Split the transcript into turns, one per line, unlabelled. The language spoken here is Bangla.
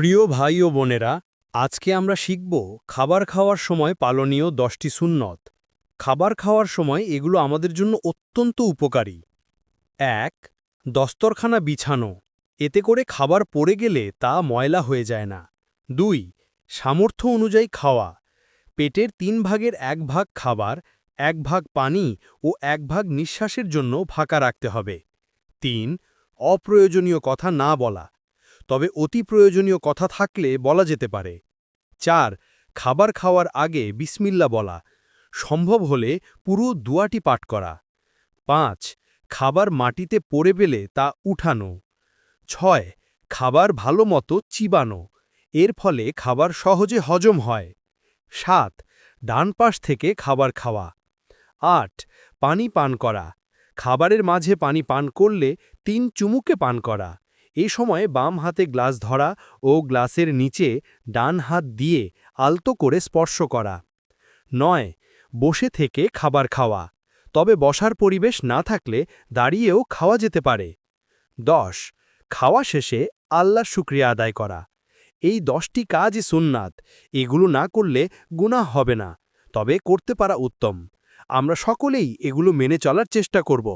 প্রিয় ভাই ও বোনেরা, আজকে আমরা শিখব খাবার খাওয়ার সময় পালনীয় দশটি সুন্নত। খাবার খাওয়ার সময় এগুলো আমাদের জন্য অত্যন্ত উপকারী। এক, দস্তরখানা বিছানো। এতে করে খাবার পড়ে গেলে তা ময়লা হয়ে যায় না। দুই, সামর্থ্য অনুযায়ী খাওয়া। পেটের তিন ভাগের এক ভাগ খাবার, এক ভাগ পানি ও এক ভাগ নিঃশ্বাসের জন্য ফাঁকা রাখতে হবে। তিন, অপ্রয়োজনীয় কথা না বলা। তবে অতি প্রয়োজনীয় কথা থাকলে বলা যেতে পারে। চার, খাবার খাওয়ার আগে বিসমিল্লা বলা। সম্ভব হলে পুরো দুয়াটি পাঠ করা। পাঁচ, খাবার মাটিতে পড়ে পেলে তা উঠানো। ছয়, খাবার ভালো মতো চিবানো। এর ফলে খাবার সহজে হজম হয়। সাত, ডান পাশ থেকে খাবার খাওয়া। আট, পানি পান করা। খাবারের মাঝে পানি পান করলে তিন চুমুকে পান করা। এ সময় বাম হাতে গ্লাস ধরা ও গ্লাসের নিচে ডান হাত দিয়ে আলতো করে স্পর্শ করা। নয়, বসে থেকে খাবার খাওয়া। তবে বসার পরিবেশ না থাকলে দাঁড়িয়েও খাওয়া যেতে পারে। দশ, খাওয়া শেষে আল্লাহ শুক্রিয়া আদায় করা। এই দশটি কাজই সুন্নাত। এগুলো না করলে গুনাহ হবে না। তবে করতে পারা উত্তম। আমরা সকলেই এগুলো মেনে চলার চেষ্টা করব।